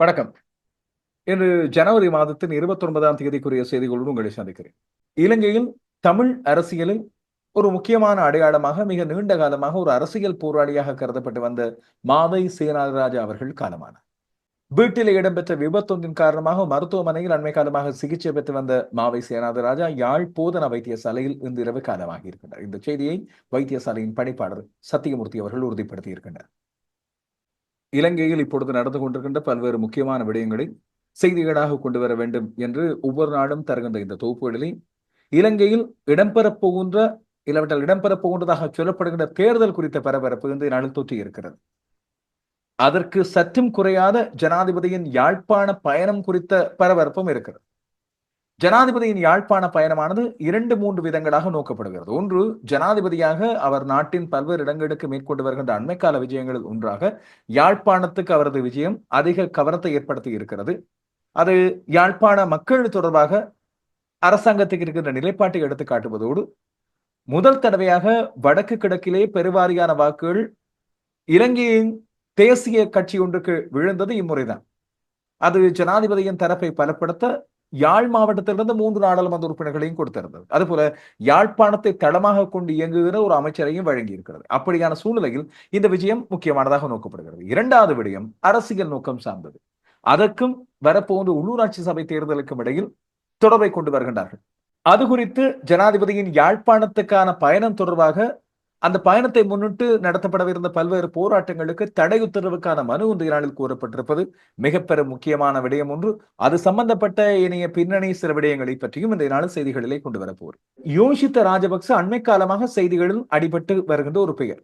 வணக்கம். இன்று ஜனவரி மாதத்தின் இருபத்தி ஒன்பதாம் தேதிக்குரிய செய்திகளுடன் உங்களை சந்திக்கிறேன். இலங்கையில் தமிழ் அரசியலில் ஒரு முக்கியமான அடையாளமாக மிக நீண்ட காலமாக ஒரு அரசியல் போராளியாக கருதப்பட்டு வந்த மாவை சேனாராஜா அவர்கள் காலமானார். வீட்டில் இடம்பெற்ற விபத்தொன்றின் காரணமாக மருத்துவமனையில் அண்மை காலமாக சிகிச்சை பெற்று வந்த மாவை சேனாதராஜா யாழ் போதனா வைத்தியசாலையில் இன்று இரவு காலமாகி இருக்கின்றார். இந்த செய்தியை வைத்தியசாலையின் பணிப்பாளர் சத்தியமூர்த்தி அவர்கள் உறுதிப்படுத்தியிருக்கின்றனர் இலங்கையில் இப்பொழுது நடந்து கொண்டிருக்கின்ற பல்வேறு முக்கியமான விடயங்களை செய்திகளாக கொண்டு வர வேண்டும் என்று ஒவ்வொரு நாளும் தருகின்ற இந்த தொகுப்புகளிலே இலங்கையில் இடம்பெறப் போகின்ற இல்லாவிட்டால் இடம்பெறப் போகின்றதாக சொல்லப்படுகின்ற தேர்தல் குறித்த பரபரப்பு இந்த நாளில் தொற்றி இருக்கிறது. அதற்கு சற்றும் குறையாத ஜனாதிபதியின் யாழ்ப்பாண பயணம் குறித்த பரபரப்பும் இருக்கிறது. ஜனாதிபதியின் யாழ்ப்பாண பயணமானது இரண்டு மூன்று விதங்களாக நோக்கப்படுகிறது. ஒன்று ஜனாதிபதியாக அவர் நாட்டின் பல்வேறு இடங்களுக்கு மேற்கொண்டு வருகின்ற அண்மைக்கால விஜயங்களில் ஒன்றாக யாழ்ப்பாணத்துக்கு அவரது விஜயம் அதிக கவனத்தை ஏற்படுத்தி இருக்கிறது. அது யாழ்ப்பாண மக்கள் தொடர்பாக அரசாங்கத்துக்கு இருக்கின்ற நிலைப்பாட்டை எடுத்து காட்டுவதோடு முதல் தடவையாக வடக்கு கிழக்கிலே பெருவாரியான வாக்குகள் இலங்கையின் தேசிய கட்சி ஒன்றுக்கு விழுந்தது இம்முறைதான். அது ஜனாதிபதியின் தரப்பை பலப்படுத்த யாழ் மாவட்டத்திலிருந்து மூன்று நாடாளுமன்ற உறுப்பினர்களையும் கொடுத்திருந்தது. அதுபோல யாழ்ப்பாணத்தை தளமாக கொண்டு இயங்குகிற ஒரு அமைச்சரையும் வழங்கி இருக்கிறது அப்படியான சூழ்நிலையில் இந்த விஜயம் முக்கியமானதாக நோக்கப்படுகிறது. இரண்டாவது விடயம் அரசியல் நோக்கம் சார்ந்தது. அதற்கும் வரப்போன்ற உள்ளூராட்சி சபை தேர்தலுக்கும் இடையில் தொடர்பை கொண்டு வருகின்றார்கள். அது குறித்து ஜனாதிபதியின் யாழ்ப்பாணத்துக்கான பயணம் தொடர்பாக அந்த பயணத்தை முன்னிட்டு நடத்தப்படவிருந்த பல்வேறு போராட்டங்களுக்கு தடை உத்தரவுக்கான மனு ஒன்று நாளில் கூறப்பட்டிருப்பது மிக பெரும் முக்கியமான விடயம் ஒன்று. அது சம்பந்தப்பட்ட இணைய பின்னணி சில விடயங்களை பற்றியும் இந்த நாள் செய்திகளிலே கொண்டு வரப்போர் யோசித்த ராஜபக்ச அண்மை காலமாக செய்திகளில் அடிபட்டு வருகின்ற ஒரு பெயர்.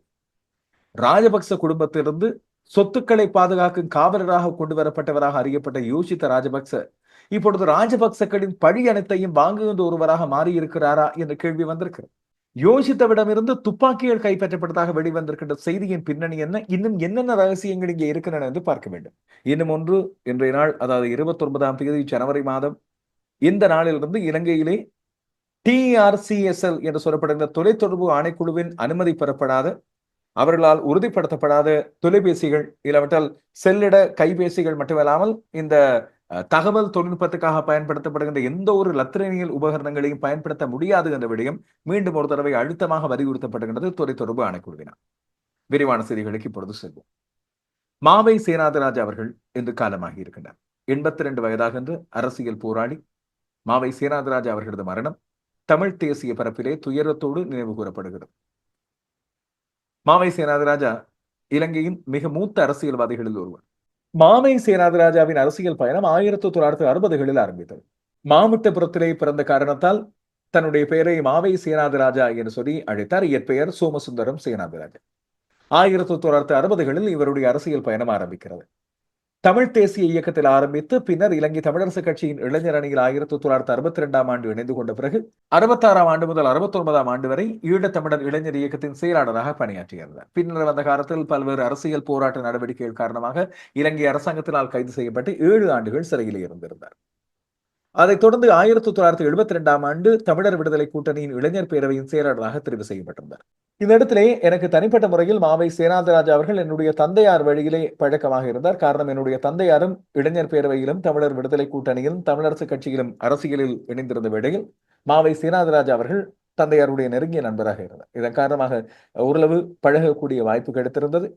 ராஜபக்ச குடும்பத்திலிருந்து சொத்துக்களை பாதுகாக்கும் காவலராக கொண்டு வரப்பட்டவராக அறியப்பட்ட யோசித்த ராஜபக்ச இப்பொழுது ராஜபக்சக்களின் பழி அனைத்தையும் வாங்குகின்ற ஒருவராக மாறியிருக்கிறாரா என்ற கேள்வி வந்திருக்கிறது. யோசித்தவிடமிருந்து துப்பாக்கிகள் கைப்பற்றப்பட்டதாக வெளிவந்திருக்கின்ற செய்தியின் பின்னணி என்ன? இன்னும் என்னென்ன ரகசியங்கள் இங்கே இருக்கின்றன என்று பார்க்க வேண்டும். இன்னும் ஒன்று இன்றைய நாள் அதாவது இருபத்தி ஒன்பதாம் தேதி ஜனவரி மாதம் இந்த நாளிலிருந்து இலங்கையிலே டிஆர்சிஎஸ்எல் என்று சொல்லப்படுகிற தொலைத்தொடர்பு ஆணைக்குழுவின் அனுமதி பெறப்படாத அவர்களால் உறுதிப்படுத்தப்படாத தொலைபேசிகள் இல்லாவிட்டால் செல்லிட கைபேசிகள் மட்டுமல்லாமல் இந்த தகவல் தொழில்நுட்பத்துக்காக பயன்படுத்தப்படுகின்ற எந்த ஒரு லத்திரனியல் உபகரணங்களையும் பயன்படுத்த முடியாது என்ற விடயம் மீண்டும் ஒரு தடவை அழுத்தமாக வலியுறுத்தப்படுகின்றது தொலைத்தொடர்பு ஆணைக்குழுவினர். விரிவான செய்திகளுக்கு இப்பொழுது செல்வோம். மாவை சேனாதராஜ் அவர்கள் இன்று காலமாகி இருக்கின்றார். எண்பத்தி ரெண்டு வயதாகின்ற அரசியல் போராளி மாவை சேனாதராஜ் அவர்களது மரணம் தமிழ் தேசிய பரப்பிலே துயரத்தோடு நினைவு கூறப்படுகிறது. மாவை சேனாதராஜா இலங்கையின் மிக மூத்த அரசியல்வாதிகளில் ஒருவர். மாமை சேனாதிராஜாவின் அரசியல் பயணம் ஆயிரத்தி தொள்ளாயிரத்தி அறுபதுகளில் ஆரம்பித்தது. மாமிட்டபுரத்திலே பிறந்த காரணத்தால் தன்னுடைய பெயரை மாவை சேனாதிராஜா என்று சொல்லி அழைத்தார். இயற்பெயர் சோமசுந்தரம் சேனாதிராஜா. ஆயிரத்தி தொள்ளாயிரத்தி அறுபதுகளில் இவருடைய அரசியல் பயணம் ஆரம்பிக்கிறது. தமிழ் தேசிய இயக்கத்தில் ஆரம்பித்து பின்னர் இலங்கை தமிழரசு கட்சியின் இளைஞர் அணியில் ஆயிரத்தி தொள்ளாயிரத்தி அறுபத்தி இரண்டாம் ஆண்டு இணைந்து கொண்ட பிறகு அறுபத்தாறாம் ஆண்டு முதல் அறுபத்தி ஒன்பதாம் ஆண்டு வரை ஈழத்தமிழர் இளைஞர் இயக்கத்தின் செயலாளராக பணியாற்றியிருந்தார் பின்னர் வந்த காலத்தில் பல்வேறு அரசியல் போராட்ட நடவடிக்கைகள் காரணமாக இலங்கை அரசாங்கத்தினால் கைது செய்யப்பட்டு ஏழு ஆண்டுகள் சிறையில் இருந்திருந்தார். அதைத் தொடர்ந்து ஆயிரத்தி தொள்ளாயிரத்தி எழுபத்தி ரெண்டாம் ஆண்டு தமிழர் விடுதலை கூட்டணியின் இளைஞர் பேரவையின் செயலாளராக தெரிவு செய்யப்பட்டிருந்தார். இந்த இடத்திலே எனக்கு தனிப்பட்ட முறையில் மாவை சேனாந்தராஜ் அவர்கள் என்னுடைய தந்தையார் வழியிலே பழக்கமாக இருந்தார். காரணம் என்னுடைய தந்தையாரும் இளைஞர் பேரவையிலும் தமிழர் விடுதலை கூட்டணியிலும் தமிழரசு கட்சியிலும் அரசியலில் இணைந்திருந்த வேளையில் மாவை சேனாதராஜ் அவர்கள் தந்தையாருடைய நெருங்கிய நண்பராக இருந்தார். இதன் காரணமாக ஓரளவு பழகக்கூடிய வாய்ப்பு கிடைத்திருந்தது.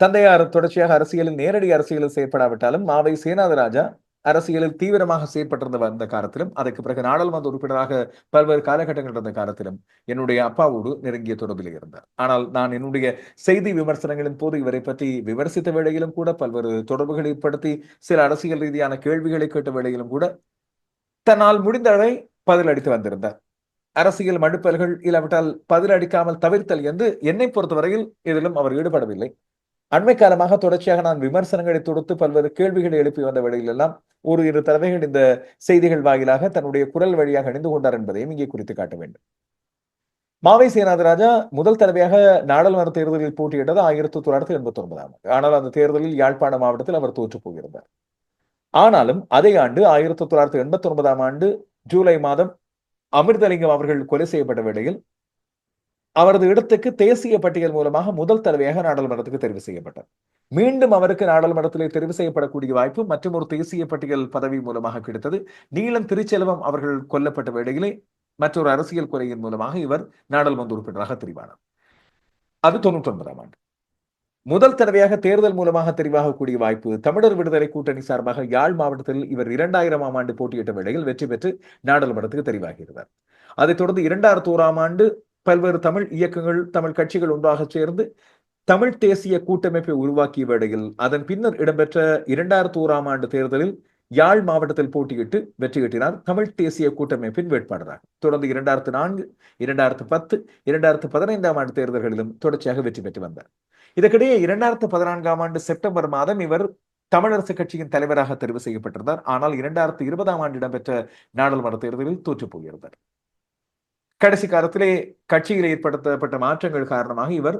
தந்தையார் தொடர்ச்சியாக அரசியலில் நேரடி அரசியலில் செயற்படாவிட்டாலும் மாவை சேனாதராஜா அரசியலில் தீவிரமாக செயற்பட்டிருந்த வந்த காலத்திலும் அதற்கு பிறகு நாடாளுமன்ற உறுப்பினராக பல்வேறு காலகட்டங்கள் இருந்த காலத்திலும் என்னுடைய அப்பாவோடு நெருங்கிய தொடர்பில் இருந்தார். ஆனால் நான் என்னுடைய செய்தி விமர்சனங்களின் போது இவரை பற்றி விமர்சித்த வேளையிலும் கூட பல்வேறு தொடர்புகளை ஏற்படுத்தி சில அரசியல் ரீதியான கேள்விகளை கேட்ட வேளையிலும் கூட தன்னால் முடிந்தவரை பதிலளித்து வந்திருந்தார். அரசியல் மடுப்பல்கள் இல்லாவிட்டால் பதிலளிக்காமல் தவிர்த்தல் என்று என்னை பொறுத்தவரையில் இதிலும் அவர் ஈடுபடவில்லை. அண்மை காலமாக தொடர்ச்சியாக நான் விமர்சனங்களை தொடுத்து பல்வேறு கேள்விகளை எழுப்பி வந்த வேளையிலெல்லாம் ஒரு இரு தலைமைகள் இந்த செய்திகள் வாயிலாக தன்னுடைய குரல் வழியாக அணிந்து கொண்டார் என்பதையும் இங்கே குறித்து காட்ட வேண்டும். மாவை சேனாதராஜா முதல் தடவையாக நாடாளுமன்ற தேர்தலில் போட்டியிட்டது ஆயிரத்தி தொள்ளாயிரத்தி எண்பத்தி ஒன்பதாம் ஆண்டு. ஆனால் அந்த தேர்தலில் யாழ்ப்பாண மாவட்டத்தில் அவர் தோற்று போயிருந்தார். ஆனாலும் அதே ஆண்டு ஆயிரத்தி தொள்ளாயிரத்தி எண்பத்தி ஒன்பதாம் ஆண்டு ஜூலை மாதம் அமிர்தலிங்கம் அவர்கள் கொலை செய்யப்பட்ட வேளையில் அவரது இடத்துக்கு தேசிய பட்டியல் மூலமாக முதல் தடவையாக நாடாளுமன்றத்துக்கு தெரிவு செய்யப்பட்டார் மீண்டும் அவருக்கு நாடாளுமன்றத்திலே தெரிவு செய்யப்படக்கூடிய வாய்ப்பு மற்றும் ஒரு தேசிய பட்டியல் பதவி மூலமாக கிடைத்தது. நீளம் திருச்செல்வம் அவர்கள் கொல்லப்பட்ட வேளையிலே மற்றொரு அரசியல் கொலையின் மூலமாக இவர் நாடாளுமன்ற உறுப்பினராக தெரிவானார் அது தொண்ணூற்றி ஒன்பதாம் ஆண்டு. முதல் தடவையாக தேர்தல் மூலமாக தெரிவாகக்கூடிய வாய்ப்பு தமிழர் விடுதலை கூட்டணி சார்பாக யாழ் மாவட்டத்தில் இவர் இரண்டாயிரமாம் ஆண்டு போட்டியிட்ட வேளையில் வெற்றி பெற்று நாடாளுமன்றத்துக்கு தெரிவாகியிருந்தார். அதைத் தொடர்ந்து இரண்டாயிரத்தி ஓராம் ஆண்டு பல்வேறு தமிழ் இயக்கங்கள் தமிழ் கட்சிகள் ஒன்றாக சேர்ந்து தமிழ் தேசிய கூட்டமைப்பை உருவாக்கிய வேளையில் அதன் பின்னர் இடம்பெற்ற இரண்டாயிரத்தி ஓராம் ஆண்டு தேர்தலில் யாழ் மாவட்டத்தில் போட்டியிட்டு வெற்றி கட்டினார் தமிழ் தேசிய கூட்டமைப்பின் வேட்பாளராக. தொடர்ந்து இரண்டாயிரத்து நான்கு இரண்டாயிரத்து பத்து இரண்டாயிரத்து பதினைந்தாம் ஆண்டு தேர்தல்களிலும் தொடர்ச்சியாக வெற்றி பெற்று வந்தார். இதற்கிடையே இரண்டாயிரத்து பதினான்காம் ஆண்டு செப்டம்பர் மாதம் இவர் தமிழரசு கட்சியின் தலைவராக தெரிவு செய்யப்பட்டிருந்தார். ஆனால் இரண்டாயிரத்து இருபதாம் ஆண்டு இடம்பெற்ற நாடாளுமன்ற தேர்தலில் தோற்று போயிருந்தார். கடைசி காலத்திலே கட்சியில் ஏற்படுத்தப்பட்ட மாற்றங்கள் காரணமாக இவர்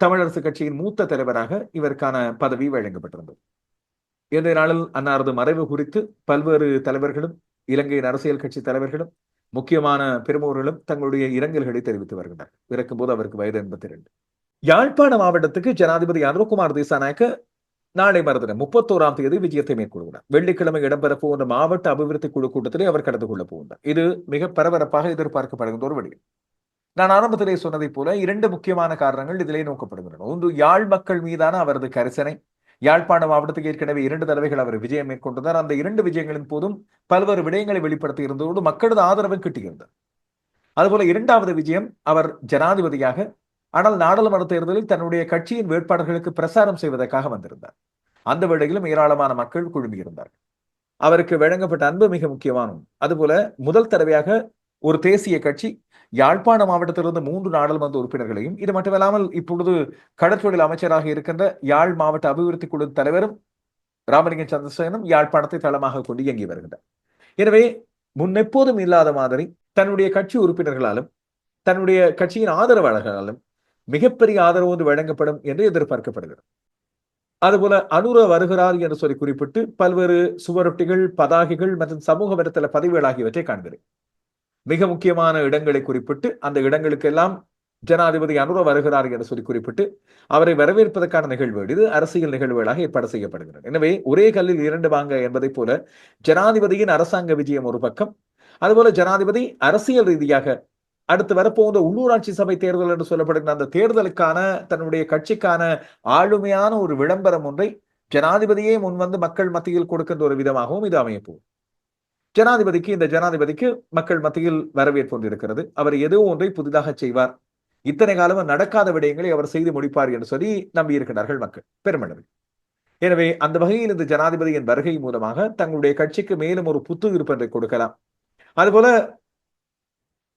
தமிழரசு கட்சியின் மூத்த தலைவராக இவருக்கான பதவி வழங்கப்பட்டிருந்தது. இன்றைய நாளில் அன்னாரது மறைவு குறித்து பல்வேறு தலைவர்களும் இலங்கையின் அரசியல் கட்சி தலைவர்களும் முக்கியமான பெருமோர்களும் தங்களுடைய இரங்கல்களை தெரிவித்து வருகின்றனர். இறக்கும் போது அவருக்கு வயது எண்பத்தி இரண்டு யாழ்ப்பாண மாவட்டத்துக்கு ஜனாதிபதி அனுகுமார் திசாநாயக்க நாளை மறுதினம் முப்பத்தோராம் தேதி விஜயத்தை மேற்கொள்கிறார். வெள்ளிக்கிழமை இடம்பெற போகிற மாவட்ட அபிவிருத்தி குழு கூட்டத்திலே அவர் கலந்து கொள்ள போகிறார் இது மிக பரபரப்பாக எதிர்பார்க்கப்படுகின்ற ஒரு விடயம். நான் ஆரம்பத்திலே சொன்னதை போல இரண்டு முக்கியமான காரணங்கள் இதிலே நோக்கப்படுகின்றன. ஒன்று யாழ் மக்கள் மீதான அவரது கரிசனை. யாழ்ப்பாண மாவட்டத்துக்கு ஏற்கனவே இரண்டு தடவைகள் அவர் விஜயம் மேற்கொண்டிருந்தார். அந்த இரண்டு விஜயங்களின் போதும் பல்வேறு விடயங்களை வெளிப்படுத்தி இருந்ததோடு மக்களது ஆதரவு கிட்டியிருந்தார் அதுபோல இரண்டாவது விஜயம் அவர் ஜனாதிபதியாக ஆனால் நாடாளுமன்ற தேர்தலில் தன்னுடைய கட்சியின் வேட்பாளர்களுக்கு பிரசாரம் செய்வதற்காக வந்திருந்தார். அந்த வேளையிலும் ஏராளமான மக்கள் குழுமியிருந்தார்கள். அவருக்கு வழங்கப்பட்ட அன்பு மிக முக்கியமான அதுபோல முதல் தடவையாக ஒரு தேசிய கட்சி யாழ்ப்பாண மாவட்டத்திலிருந்து மூன்று நாடாளுமன்ற உறுப்பினர்களையும் இது மட்டுமல்லாமல் இப்பொழுது கடற்தொழில் அமைச்சராக இருக்கின்ற யாழ் மாவட்ட அபிவிருத்தி குழு தலைவரும் ராமலிங்கம் சந்திரசேனும் யாழ்ப்பாணத்தை தளமாக கொண்டு இயங்கி வருகின்றனர் எனவே முன்னெப்போதும் இல்லாத மாதிரி தன்னுடைய கட்சி உறுப்பினர்களாலும் தன்னுடைய கட்சியின் ஆதரவாளர்களாலும் மிகப்பெரிய ஆதரவு வழங்கப்படும் என்று எதிர்பார்க்கப்படுகிறது. அதுபோல அனுர வருகிறார் என்று சொல்லி குறிப்பிட்டு பல்வேறு சுவரொட்டிகள் பதாகைகள் மற்றும் சமூக வலைத்தள பதிவுகள் ஆகியவற்றை காண்கிறேன் மிக முக்கியமான இடங்களை குறிப்பிட்டு அந்த இடங்களுக்கெல்லாம் ஜனாதிபதி அனுர வருகிறார் என்று சொல்லி குறிப்பிட்டு அவரை வரவேற்பதற்கான நிகழ்வு இது அரசியல் நிகழ்வுகளாக ஏற்பாடு செய்யப்படுகிறது. எனவே ஒரே கல்லில் இரண்டு வாங்க என்பதை போல ஜனாதிபதியின் அரசாங்க விஜயம் ஒரு பக்கம் அதுபோல ஜனாதிபதி அரசியல் ரீதியாக அடுத்து வரப்போகிற உள்ளூராட்சி சபை தேர்தல் என்று சொல்லப்படுகிற அந்த தேர்தலுக்கான தன்னுடைய கட்சிக்கான ஆளுமையான ஒரு விளம்பரம் ஒன்றை ஜனாதிபதியே முன்வந்து மக்கள் மத்தியில் கொடுக்கின்ற ஒரு விதமாகவும் இது அமையப்போகும் ஜனாதிபதிக்கு இந்த ஜனாதிபதிக்கு மக்கள் மத்தியில் வரவேற்பு ஒன்று இருக்கிறது. அவர் ஏதோ ஒன்றை புதிதாக செய்வார். இத்தனை காலமும் நடக்காத விடயங்களை அவர் செய்து முடிப்பார் என்று சொல்லி நம்பியிருக்கிறார்கள் மக்கள் பெருமளவில். எனவே அந்த வகையில் இந்த ஜனாதிபதியின் வருகை மூலமாக தங்களுடைய கட்சிக்கு மேலும் ஒரு புத்துயிர்ப்பு ஒன்றை கொடுக்கலாம். அதுபோல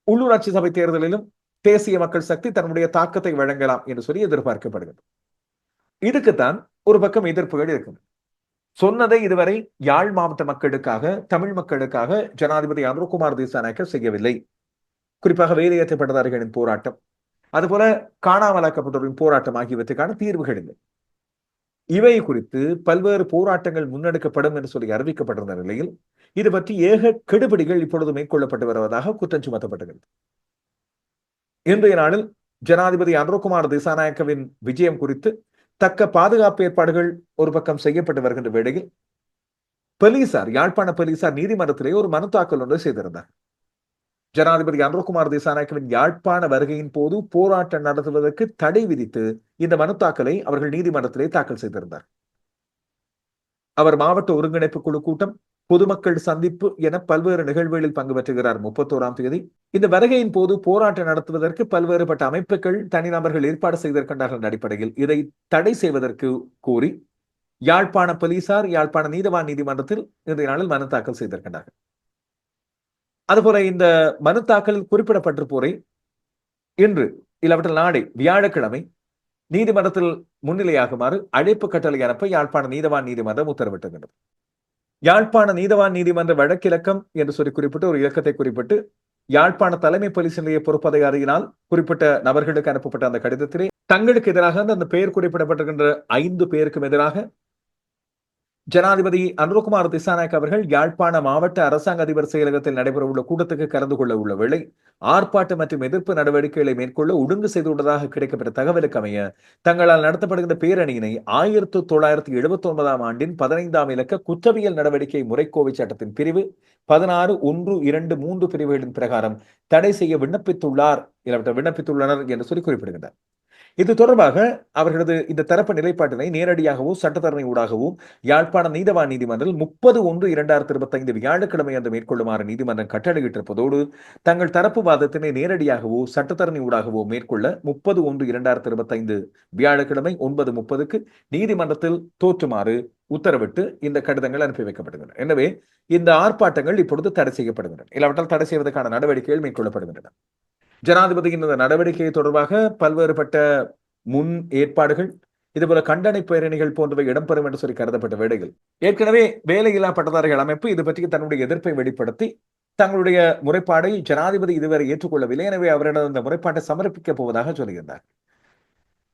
உள்ளூராட்சி சபை தேர்தலிலும் தேசிய மக்கள் சக்தி தன்னுடைய தாக்கத்தை வழங்கலாம் என்று சொல்லி எதிர்பார்க்கப்படுகிறது. இதுக்குத்தான் ஒரு பக்கம் எதிர்ப்புகள் இருக்கும். சொன்னதை இதுவரை யாழ் மாவட்ட மக்களுக்காக தமிழ் மக்களுக்காக ஜனாதிபதி அனுகுமார் திசாநாயக்கர் செய்யவில்லை. குறிப்பாக வேலையேற்ற பட்டதாரிகளின் போராட்டம். அதுபோல காணாமலாக்கப்பட்டோரின் போராட்டம் ஆகியவற்றுக்கான தீர்வுகள் இல்லை. இவை குறித்து பல்வேறு போராட்டங்கள் முன்னெடுக்கப்படும் என்று சொல்லி அறிவிக்கப்பட்டிருந்த நிலையில் இது பற்றி ஏக கெடுபிடிகள் இப்பொழுது மேற்கொள்ளப்பட்டு வருவதாக குற்றம் சுமத்தப்பட்டுகிறது இன்றைய நாளில் ஜனாதிபதி அனுரகுமார் திசாநாயக்கவின் விஜயம் குறித்து தக்க பாதுகாப்பு ஏற்பாடுகள் ஒரு பக்கம் செய்யப்பட்டு வருகின்ற வேளையில் போலீசார் யாழ்ப்பாண போலீசார் நீதிமன்றத்திலே ஒரு மனு தாக்கல் ஒன்றை செய்திருந்தார். ஜனாதிபதி அனுரகுமார் திசாநாயக்கவின் யாழ்ப்பாண வருகையின் போது போராட்டம் நடத்துவதற்கு தடை விதித்து இந்த மனு தாக்கலை அவர்கள் நீதிமன்றத்திலே தாக்கல் செய்திருந்தார். அவர் மாவட்ட ஒருங்கிணைப்பு குழு கூட்டம் பொதுமக்கள் சந்திப்பு என பல்வேறு நிகழ்வுகளில் பங்கு பெற்றுகிறார். முப்பத்தோராம் தேதி. இந்த வருகையின் போது போராட்டம் நடத்துவதற்கு பல்வேறுபட்ட அமைப்புகள் தனிநபர்கள் ஏற்பாடு செய்திருக்கின்றார்கள் அடிப்படையில் இதை தடை செய்வதற்கு கூறி யாழ்ப்பாண போலீசார் யாழ்ப்பாண நீதவான் நீதிமன்றத்தில் இன்றைய நாளில் மனு தாக்கல் செய்திருக்கின்றார்கள். அதுபோல இந்த மனு தாக்கலில் குறிப்பிடப்பட்டிருப்போரை இன்று இல்லாவற்றில் நாளை வியாழக்கிழமை நீதிமன்றத்தில் முன்னிலையாகுமாறு அழைப்பு கட்டளை அனுப்ப யாழ்ப்பாண நீதவான் நீதிமன்றம் உத்தரவிட்டிருக்கிறது யாழ்ப்பாண நீதவான் நீதிமன்ற வழக்கிலக்கம் என்று சொல்லி குறிப்பிட்டு ஒரு இலக்கத்தை குறிப்பிட்டு யாழ்ப்பாண தலைமை போலீஸ் நிலைய பொறுப்பதிகாரியினால் குறிப்பிட்ட நபர்களுக்கு அனுப்பப்பட்ட அந்த கடிதத்திலே தங்களுக்கு எதிராக அந்த பெயர் குறிப்பிடப்பட்டிருக்கின்ற ஐந்து பேருக்கும் எதிராக ஜனாதிபதி அனுரகுமார் திசாநாயக் அவர்கள் யாழ்ப்பாண மாவட்ட அரசாங்க அதிபர் செயலகத்தில் நடைபெறவுள்ள கூட்டத்துக்கு கலந்து கொள்ள உள்ள வேளை ஆர்ப்பாட்டம் மற்றும் எதிர்ப்பு நடவடிக்கைகளை மேற்கொள்ள ஒழுங்கு செய்துள்ளதாக கிடைக்கப்பட்ட தகவலுக்கு அமைய தங்களால் நடத்தப்படுகின்ற பேரணியினை ஆயிரத்து தொள்ளாயிரத்தி எழுபத்தி ஒன்பதாம் ஆண்டின் பதினைந்தாம் இலக்க குற்றவியல் நடவடிக்கை முறைக்கோவை சட்டத்தின் பிரிவு பதினாறு ஒன்று இரண்டு மூன்று பிரிவுகளின் பிரகாரம் தடை செய்ய விண்ணப்பித்துள்ளார். விண்ணப்பித்துள்ளனர் என்று சொல்லி குறிப்பிடுகின்றனர் இது தொடர்பாக அவர்களது இந்த தரப்பு நிலைப்பாட்டினை நேரடியாகவோ சட்டத்தரணி ஊடாகவோ யாழ்ப்பாண நீதவான் நீதிமன்றில் முப்பது ஒன்று இரண்டாயிரத்தி இருபத்தி ஐந்து வியாழக்கிழமை அன்று மேற்கொள்ளுமாறு நீதிமன்றம் கட்டளையிட்டிருப்பதோடு தங்கள் தரப்பு வாதத்தினை நேரடியாகவோ சட்டத்தரணி ஊடாகவோ மேற்கொள்ள முப்பது ஒன்று இரண்டாயிரத்தி இருபத்தி ஐந்து வியாழக்கிழமை ஒன்பது முப்பதுக்கு நீதிமன்றத்தில் தோற்றுமாறு உத்தரவிட்டு இந்த கடிதங்கள் அனுப்பி வைக்கப்படுகின்றன. எனவே இந்த ஆர்ப்பாட்டங்கள் இப்பொழுது தடை செய்யப்படுகின்றன. இல்லாவிட்டால் தடை செய்வதற்கான நடவடிக்கைகள் மேற்கொள்ளப்படுகின்றன. ஜனாதிபதியின் இந்த நடவடிக்கை தொடர்பாக பல்வேறுபட்ட முன் ஏற்பாடுகள் இதுபோல கண்டனை பேரணிகள் போன்றவை இடம்பெறும் என்று சொல்லி கருதப்பட்ட வேளையில் ஏற்கனவே வேலையில்லா பட்டதாரிகள் அமைப்பு இது பற்றி தன்னுடைய எதிர்ப்பை வெளிப்படுத்தி தங்களுடைய முறைப்பாடை ஜனாதிபதி இதுவரை ஏற்றுக்கொள்ளவில்லை. எனவே அவரிடம் இந்த முறைப்பாட்டை சமர்ப்பிக்கப் போவதாக சொல்லியிருந்தார்.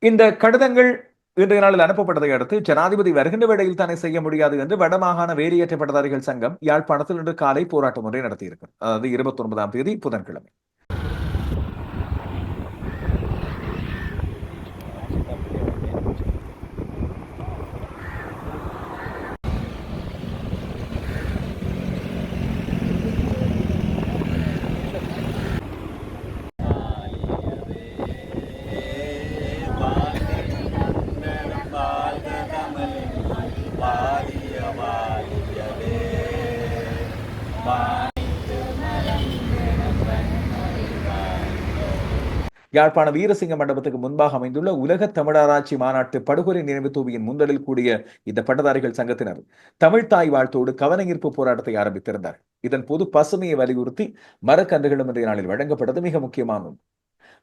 இந்த கடிதங்கள் இன்றைய நாளில் அனுப்பப்பட்டதை அடுத்து ஜனாதிபதி வருகின்ற வேளையில் தானே செய்ய முடியாது என்று வடமாகாண வேலையேற்ற பட்டதாரிகள் சங்கம் யாழ்ப்பாணத்தில் இன்று காலை போராட்டம் ஒன்றை நடத்தியிருக்கிறது. அதாவது இருபத்தி ஒன்பதாம் தேதி புதன்கிழமை. யாழ்ப்பாண வீரசிங்க மண்டபத்துக்கு முன்பாக அமைந்துள்ள உலக தமிழராட்சி மாநாட்டு படுகொலை நினைவு தூவியின் முந்தலில் கூடிய இந்த பட்டதாரிகள் சங்கத்தினர் தமிழ் தாய் வாழ்த்தோடு கவன ஈர்ப்பு போராட்டத்தை ஆரம்பித்திருந்தார். இதன் போது பசுமையை வலியுறுத்தி மரக்கன்றுகளும் இன்றைய நாளில் வழங்கப்பட்டது மிக முக்கியமானது.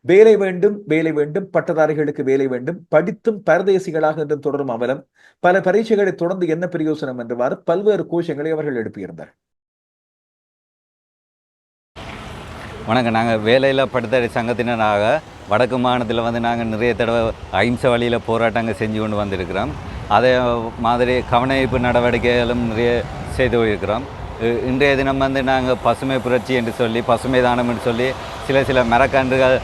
வேலை வேண்டும் வேலை வேண்டும் பட்டதாரிகளுக்கு வேலை வேண்டும் படித்தும் பரதேசிகளாக என்றும் தொடரும் அவலம் பல பரீட்சைகளை தொடர்ந்து என்ன பிரயோசனம் என்றவாறு பல்வேறு கோஷங்களை அவர்கள் எழுப்பியிருந்தார். வணக்கம். நாங்கள் வேலையில் படுத்தடை சங்கத்தினராக வடக்கு மாநிலத்தில் வந்து நாங்கள் நிறைய தடவை அஹிம்சை வழியில் போராட்டங்கள் செஞ்சு கொண்டு வந்திருக்கிறோம். அதே மாதிரி கவனஈர்ப்பு நடவடிக்கைகளும் நிறைய செய்து இருக்கிறோம் இன்றைய தினம் வந்து நாங்கள் பசுமை புரட்சி என்று சொல்லி பசுமை தானம் என்று சொல்லி சில சில மரக்கன்றுகள்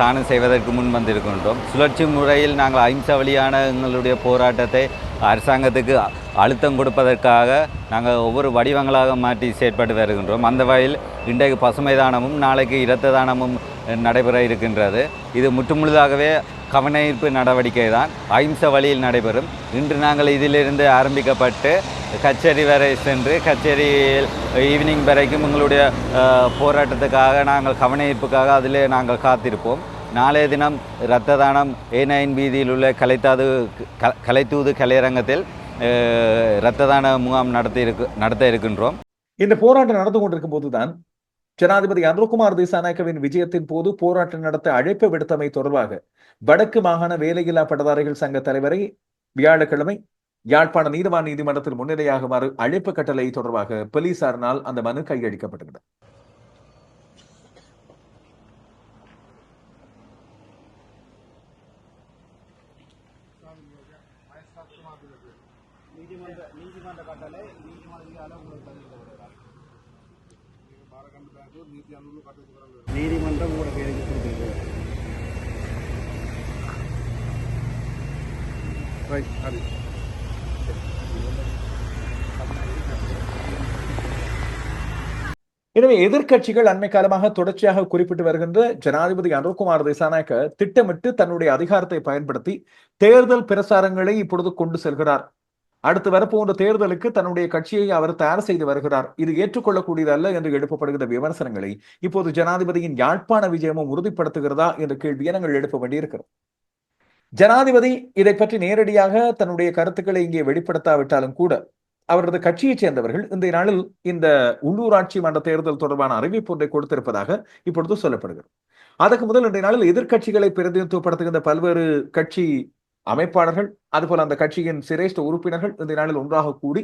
தானம் செய்வதற்கு முன் வந்திருக்கின்றோம். சுழற்சி முறையில் நாங்கள் அஹிம்சை வழியான எங்களுடைய போராட்டத்தை அரசாங்கத்துக்கு அழுத்தம் கொடுப்பதற்காக நாங்கள் ஒவ்வொரு வடிவங்களாக மாற்றி செயற்பட்டு வருகின்றோம். அந்த வகையில் இன்றைக்கு பசுமை தானமும் நாளைக்கு இரத்த தானமும் நடைபெற இருக்கின்றது. இது முற்றுமுழுதாகவே கவனஈர்ப்பு நடவடிக்கை தான். அஹிம்ச வழியில் நடைபெறும். இன்று நாங்கள் இதிலிருந்து ஆரம்பிக்கப்பட்டு கச்சேரி வரை சென்று கச்சேரியில் ஈவினிங் வரைக்கும் எங்களுடைய போராட்டத்துக்காக நாங்கள் கவனஈர்ப்புக்காக அதிலே நாங்கள் காத்திருப்போம். நாளைய தினம் இரத்த தானம் ஏ நைன் வீதியில் உள்ள கலைத்தாது கலைத்தூது கலையரங்கத்தில் இரத்த தான முகாம் நடத்தி இருக்கு நடத்த இருக்கின்றோம். இந்த போராட்டம் நடந்து கொண்டிருக்கும் போதுதான் ஜனாதிபதி அனுகுமார் திசாநாயக்கவின் விஜயத்தின் போது போராட்டம் நடத்த அழைப்பு விடுத்தமை தொடர்பாக வடக்கு மாகாண வேலையில்லா பட்டதாரிகள் சங்க தலைவரை வியாழக்கிழமை யாழ்ப்பாண நீதிவான் நீதிமன்றத்தில் முன்னிலையாகுமாறு அழைப்பு கட்டளை தொடர்பாக போலீசாரினால் அந்த மனு கையளிக்கப்பட்டுள்ளது நீதிமன்ற நீதிமன்ற கட்டளை நீதிமன்ற நீதிமன்றம் உங்களோட எழுதி கொடுத்துருக்கு. ரைட் எனவே எதிர்கட்சிகள் அண்மை காலமாக தொடர்ச்சியாக குறிப்பிட்டு வருகின்ற ஜனாதிபதி அனுர்குமார் திசாநாயக்க திட்டமிட்டு தன்னுடைய அதிகாரத்தை பயன்படுத்தி தேர்தல் பிரசாரங்களை இப்பொழுது கொண்டு செல்கிறார். அடுத்து வரப்போன்ற தேர்தலுக்கு தன்னுடைய கட்சியை அவர் தயார் செய்து வருகிறார். இது ஏற்றுக்கொள்ளக்கூடியதல்ல என்று எழுப்பப்படுகிற விமர்சனங்களை இப்போது ஜனாதிபதியின் யாழ்ப்பாண விஜயமும் உறுதிப்படுத்துகிறதா என்ற கேள்வியை நாங்கள் எழுப்ப வேண்டியிருக்கிறோம். ஜனாதிபதி இதை பற்றி நேரடியாக தன்னுடைய கருத்துக்களை இங்கே வெளிப்படுத்தாவிட்டாலும் கூட அவரது கட்சியைச் சேர்ந்தவர்கள் இந்த நாளில் இந்த உள்ளூராட்சி மன்ற தேர்தல் தொடர்பான அறிவிப்பு ஒன்றை கொடுத்திருப்பதாக இப்பொழுது சொல்லப்படுகிறது. அதற்கு முதல் இன்றைய நாளில் எதிர்கட்சிகளை பிரதிநிதித்துவப்படுத்துகின்ற பல்வேறு கட்சி அமைப்பாளர்கள் அதுபோல அந்த கட்சியின் சிரேஷ்ட உறுப்பினர்கள் இந்த நாளில் ஒன்றாக கூடி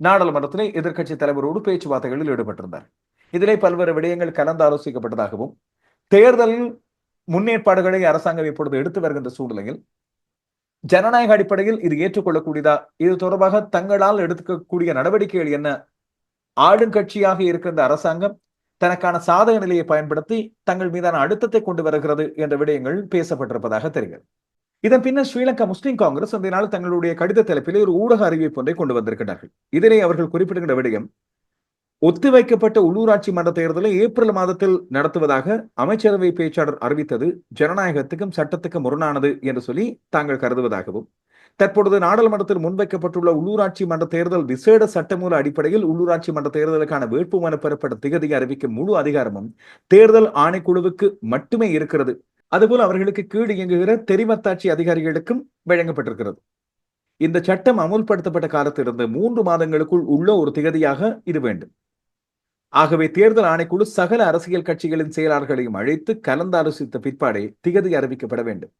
நாடாளுமன்றத்திலே எதிர்கட்சி தலைவரோடு பேச்சுவார்த்தைகளில் ஈடுபட்டிருந்தார். இதிலே பல்வேறு விடயங்கள் கலந்து ஆலோசிக்கப்பட்டதாகவும் தேர்தலில் முன்னேற்பாடுகளை அரசாங்கம் இப்பொழுது எடுத்து வருகின்ற சூழ்நிலையில் ஜனநாயக அடிப்படையில் இது ஏற்றுக்கொள்ளக்கூடியதா இது தொடர்பாக தங்களால் எடுக்கக்கூடிய நடவடிக்கைகள் என்ன ஆளுங்கட்சியாக இருக்கின்ற அரசாங்கம் தனக்கான சாதக நிலையை பயன்படுத்தி தங்கள் மீதான அழுத்தத்தை கொண்டு வருகிறது என்ற விடயங்கள் பேசப்பட்டிருப்பதாக தெரிகிறது. இதன் பின்னர் ஸ்ரீலங்கா முஸ்லிம் காங்கிரஸ் அந்த நாள் தங்களுடைய கடித தலைப்பிலே ஒரு ஊடக அறிவிப்பு ஒன்றை கொண்டு வந்திருக்கிறார்கள் இதனை அவர்கள் குறிப்பிடுகிற விடயம் ஒத்திவைக்கப்பட்ட உள்ளூராட்சி மன்ற தேர்தலை ஏப்ரல் மாதத்தில் நடத்துவதாக அமைச்சரவை பேச்சாளர் அறிவித்தது ஜனநாயகத்துக்கும் சட்டத்துக்கும் முரணானது என்று சொல்லி தாங்கள் கருதுவதாகவும் தற்பொழுது நாடாளுமன்றத்தில் முன்வைக்கப்பட்டுள்ள உள்ளூராட்சி மன்ற தேர்தல் விசேட சட்டமூல அடிப்படையில் உள்ளூராட்சி மன்ற தேர்தலுக்கான வேட்புமனு பெறப்பட்ட திகதியை அறிவிக்கும் முழு அதிகாரமும் தேர்தல் ஆணைக்குழுவுக்கு மட்டுமே இருக்கிறது. அதுபோல் அவர்களுக்கு கீழ் இயங்குகிற தெரிவத்தாட்சி அதிகாரிகளுக்கும் வழங்கப்பட்டிருக்கிறது. இந்த சட்டம் அமுல்படுத்தப்பட்ட காலத்திலிருந்து மூன்று மாதங்களுக்குள் உள்ள ஒரு திகதியாக இது வேண்டும். ஆகவே தேர்தல் ஆணைக்குழு சகல அரசியல் கட்சிகளின் செயலாளர்களையும் அழைத்து கலந்தாலோசித்த பிற்பாடே திகதி அறிவிக்கப்பட வேண்டும்.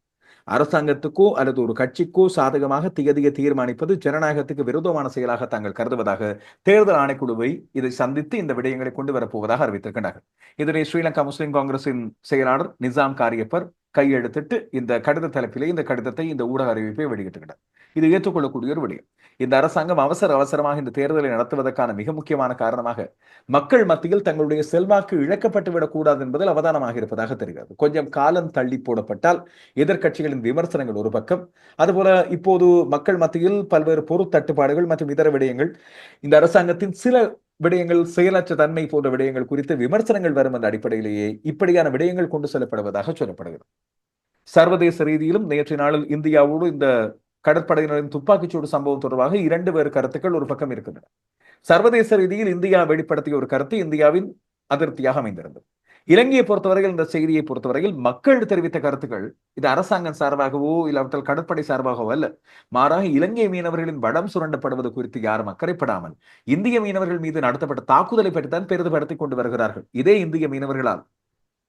அரசாங்கத்துக்கோ அல்லது ஒரு கட்சிக்கோ சாதகமாக திகதியை தீர்மானிப்பது ஜனநாயகத்துக்கு விரோதமான செயலாக தாங்கள் கருதுவதாக தேர்தல் ஆணைக்குழுவை இதை சந்தித்து இந்த விடயங்களை கொண்டு வரப்போவதாக அறிவித்திருக்கின்றார்கள். இதனை ஸ்ரீலங்கா முஸ்லிம் காங்கிரசின் செயலாளர் நிசாம் காரியப்பர் கையெழுத்திட்டு இந்த கடித தலைப்பிலே இந்த கடிதத்தை இந்த ஊடக அறிவிப்பை வெளியிட்டுகிறார் இது ஏற்றுக்கொள்ளக்கூடிய ஒரு விடயம். இந்த அரசாங்கம் அவசர அவசரமாக இந்த தேர்தலை நடத்துவதற்கான மிக முக்கியமான காரணமாக மக்கள் மத்தியில் தங்களுடைய செல்வாக்கு இழக்கப்பட்டு விடக்கூடாது என்பதில் அவதானமாக இருப்பதாக தெரிகிறது. கொஞ்சம் காலம் தள்ளி போடப்பட்டால் எதிர்க்கட்சிகளின் விமர்சனங்கள் ஒரு பக்கம். அதுபோல இப்போது மக்கள் மத்தியில் பல்வேறு பொருள் தட்டுப்பாடுகள் மற்றும் இதர விடயங்கள் இந்த அரசாங்கத்தின் சில விடயங்கள் செயலற்ற தன்மை போன்ற விடயங்கள் குறித்து விமர்சனங்கள் வரும் என்ற அடிப்படையிலேயே இப்படியான விடயங்கள் கொண்டு செல்லப்படுவதாக சொல்லப்படுகிறது. சர்வதேச ரீதியிலும் நேற்றைய நாளில் இந்தியாவோடு இந்த கடற்படையினரின் துப்பாக்கிச்சூடு சம்பவம் தொடர்பாக இரண்டு வேறு கருத்துக்கள் ஒரு பக்கம் இருக்கின்றன. சர்வதேச ரீதியில் இந்தியா வெளிப்படுத்திய ஒரு கருத்து இந்தியாவின் அதிருப்தியாக அமைந்திருந்தது. இலங்கையை பொறுத்தவரையில் இந்த செய்தியை பொறுத்தவரையில் மக்கள் தெரிவித்த கருத்துக்கள் இது அரசாங்கம் சார்பாகவோ இல்லாவிட்டால் கடற்படை சார்பாகவோ அல்ல. மாறாக இலங்கை மீனவர்களின் வடம் சுரண்டப்படுவது குறித்து யாரும் அக்கறைப்படாமல் இந்திய மீனவர்கள் மீது நடத்தப்பட்ட தாக்குதலை பற்றித்தான் பெரிதுபடுத்திக் கொண்டு வருகிறார்கள். இதே இந்திய மீனவர்களால்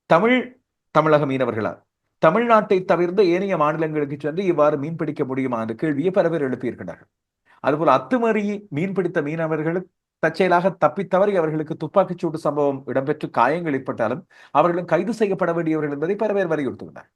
தமிழ் தமிழக மீனவர்களால் தமிழ்நாட்டை தவிர்ந்த ஏனைய மாநிலங்களுக்கு சென்று இவ்வாறு மீன் பிடிக்க முடியுமா என்ற கேள்வியை பல பேர் எழுப்பியிருக்கிறார்கள். அதுபோல் அத்துமறி மீன் பிடித்த மீனவர்களுக்கு தற்செயலாக தப்பித்தவறி அவர்களுக்கு துப்பாக்கிச்சூடு சம்பவம் இடம்பெற்று காயங்கள் ஏற்பட்டாலும் அவர்களும் கைது செய்யப்பட வேண்டியவர்கள் என்பதை பல பேர் வலியுறுத்துகிறார்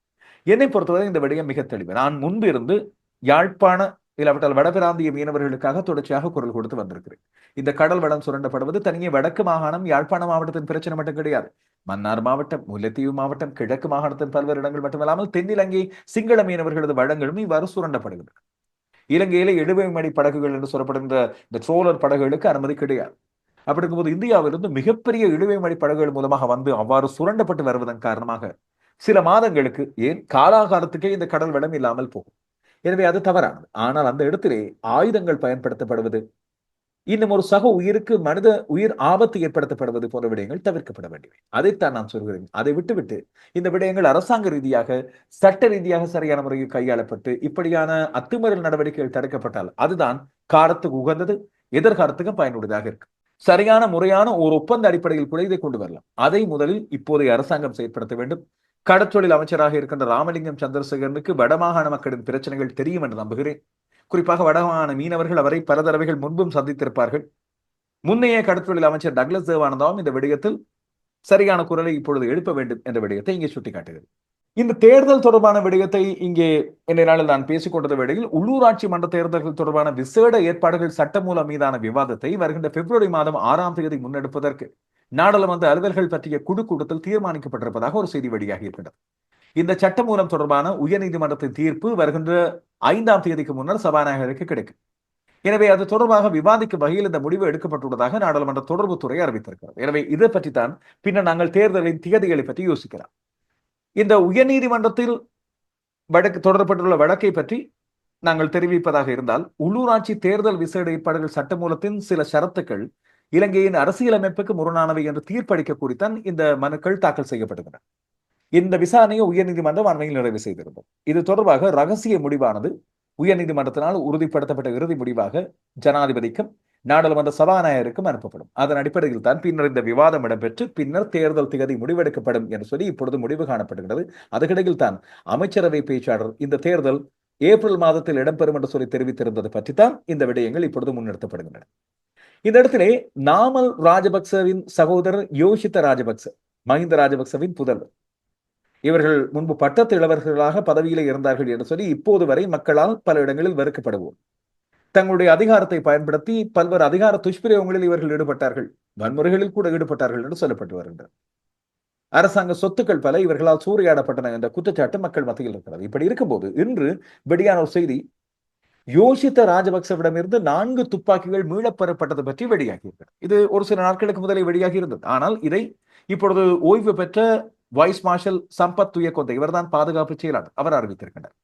என்னை பொறுத்தவரை இந்த விடயம் மிக தெளிவு. நான் முன்பு இருந்து யாழ்ப்பாண இல்லாவிட்டால் வடபிராந்திய மீனவர்களுக்காக தொடர்ச்சியாக குரல் கொடுத்து வந்திருக்கிறேன். இந்த கடல் வடம் சுரண்டப்படுவது தனியே வடக்கு மாகாணம் யாழ்ப்பாண மாவட்டத்தின் பிரச்சனை மட்டும் கிடையாது. மன்னார் மாவட்டம் முல்லைத்தீவு மாவட்டம் கிழக்கு மாகாணத்தின் பல்வேறு இடங்கள் மட்டுமல்லாமல் தென்னிலங்கை சிங்கள மீனவர்களது வளங்களும் இவ்வாறு சுரண்டப்படுகின்றன. இலங்கையில எழுபது மணி படகுகள் என்று சொல்லப்படுகின்ற இந்த ட்ரோலர் படகுகளுக்கு அனுமதி கிடையாது. அப்படி இருக்கும்போது இந்தியாவிலிருந்து மிகப்பெரிய இழுவை மணி படகுகள் மூலமாக வந்து அவ்வாறு சுரண்டப்பட்டு வருவதன் காரணமாக சில மாதங்களுக்கு ஏன் காலாகாலத்துக்கே இந்த கடல் வளம் இல்லாமல் போகும். எனவே அது தவறானது. ஆனால் அந்த இடத்திலே ஆயுதங்கள் பயன்படுத்தப்படுவது இன்னும் ஒரு சக உயிருக்கு மனித உயிர் ஆபத்து ஏற்படுத்தப்படுவது போன்ற விடயங்கள் தவிர்க்கப்பட வேண்டியவை. அதைத்தான் நான் சொல்கிறேன். அதை விட்டுவிட்டு இந்த விடயங்கள் அரசாங்க ரீதியாக சட்ட ரீதியாக சரியான முறையில் கையாளப்பட்டு இப்படியான அத்துமீறல் நடவடிக்கைகள் தடுக்கப்பட்டால் அதுதான் காலத்துக்கு உகந்தது எதிர்காலத்துக்கும் பயனுள்ளதாக இருக்கு சரியான முறையான ஒரு ஒப்பந்த அடிப்படையில் கூட இதை கொண்டு வரலாம். அதை முதலில் இப்போதைய அரசாங்கம் செயற்படுத்த வேண்டும். கடற்றொழில் அமைச்சராக இருக்கின்ற ராமலிங்கம் சந்திரசேகரனுக்கு வடமாகாண மக்களின் பிரச்சனைகள் தெரியும் என்று நம்புகிறேன். குறிப்பாக வடமான மீனவர்கள் அவரை பல தடவைகள் முன்பும் சந்தித்திருப்பார்கள். முன்னைய கடற்றொழில் அமைச்சர் டக்ளஸ் தேவானந்தாவும் இந்த விடயத்தில் சரியான குரலை இப்பொழுது எழுப்ப வேண்டும் என்ற விடயத்தை இங்கே சுட்டிக்காட்டுகிறது. இந்த தேர்தல் தொடர்பான விடயத்தை இங்கே இன்றைய நாளில் நான் பேசிக் கொண்டது வேளையில் உள்ளூராட்சி மன்ற தேர்தல்கள் தொடர்பான விசேட ஏற்பாடுகள் சட்டமூலம் மீதான விவாதத்தை வருகின்ற பிப்ரவரி மாதம் ஆறாம் தேதி முன்னெடுப்பதற்கு நாடாளுமன்ற அலுவல்கள் பற்றிய குழு கூட்டத்தில் தீர்மானிக்கப்பட்டிருப்பதாக ஒரு செய்தி வெளியாகி இருக்கின்றது. இந்த சட்டமூலம் தொடர்பான உயர்நீதிமன்றத்தின் தீர்ப்பு வருகின்ற ஐந்தாம் தேதிக்கு முன்னர் சபாநாயகருக்கு கிடைக்கும். எனவே அது தொடர்பாக விவாதிக்கும் வகையில் இந்த முடிவு எடுக்கப்பட்டுள்ளதாக நாடாளுமன்ற தொடர்புத்துறை அறிவித்திருக்கிறது. எனவே இதை பற்றித்தான் பின்னர் நாங்கள் தேர்தலின் திகதிகளை பற்றி யோசிக்கலாம். இந்த உயர்நீதிமன்றத்தில் வழக்கு தொடரப்பட்டுள்ள வழக்கை பற்றி நாங்கள் தெரிவிப்பதாக இருந்தால் உள்ளூராட்சி தேர்தல் விசேட ஏற்பாடுகள் சட்டமூலத்தின் சில ஷரத்துக்கள் இலங்கையின் அரசியலமைப்புக்கு முரணானவை என்று தீர்ப்பளிக்க குறித்தான் இந்த மனுக்கள் தாக்கல் செய்யப்படுகின்றன. இந்த விசாரணையை உயர்நீதிமன்றம் அண்மையில் நிறைவு செய்திருந்தது. இது தொடர்பாக ரகசிய முடிவானது. உயர்நீதிமன்றத்தினால் உறுதிப்படுத்தப்பட்ட இறுதி முடிவாக ஜனாதிபதிக்கும் நாடாளுமன்ற சபாநாயகருக்கும் அனுப்பப்படும். அதன் அடிப்படையில் தான் பின்னர் இந்த விவாதம் இடம்பெற்று பின்னர் தேர்தல் திகதி முடிவெடுக்கப்படும் என்று சொல்லி இப்பொழுது முடிவு காணப்படுகிறது. அதுக்கிடையில் தான் அமைச்சரவை பேச்சாளர் இந்த தேர்தல் ஏப்ரல் மாதத்தில் இடம்பெறும் என்று சொல்லி தெரிவித்திருந்தது பற்றித்தான் இந்த விடயங்கள் இப்பொழுது முன்னெடுத்தப்படுகின்றன இந்த இடத்திலே நாமல் ராஜபக்சவின் சகோதரர் யோஷித்த ராஜபக்ச மஹிந்த ராஜபக்சவின் புதல்வர். இவர்கள் முன்பு பட்டத்து இளவர்களாக பதவியிலே இருந்தார்கள் என்று சொல்லி இப்போது வரை மக்களால் பல இடங்களில் வெறுக்கப்படுவோம். தங்களுடைய அதிகாரத்தை பயன்படுத்தி பல்வேறு அதிகார துஷ்பிரயோகங்களில் இவர்கள் ஈடுபட்டார்கள். வன்முறைகளில் கூட ஈடுபட்டார்கள் என்று சொல்லப்பட்டு வருகின்றனர் அரசாங்க சொத்துக்கள் பல இவர்களால் சூறையாடப்பட்டன என்ற குற்றச்சாட்டு மக்கள் மத்தியில் இருக்கிறது. இப்படி இருக்கும்போது இன்று வெளியான ஒரு செய்தி யோசித்த ராஜபக்சவிடமிருந்து நான்கு துப்பாக்கிகள் மீளப்பெறப்பட்டது பற்றி வெளியாகியிருக்கிறது இது ஒரு சில நாட்களுக்கு முதலே வெளியாகி இருந்தது. ஆனால் இதை இப்பொழுது ஓய்வு பெற்ற வைஸ் மார்ஷல் சம்பத் துயக்கொந்த இவர்தான் பாதுகாப்பு செயலாளர். அவர் அறிவித்திருக்கின்றார்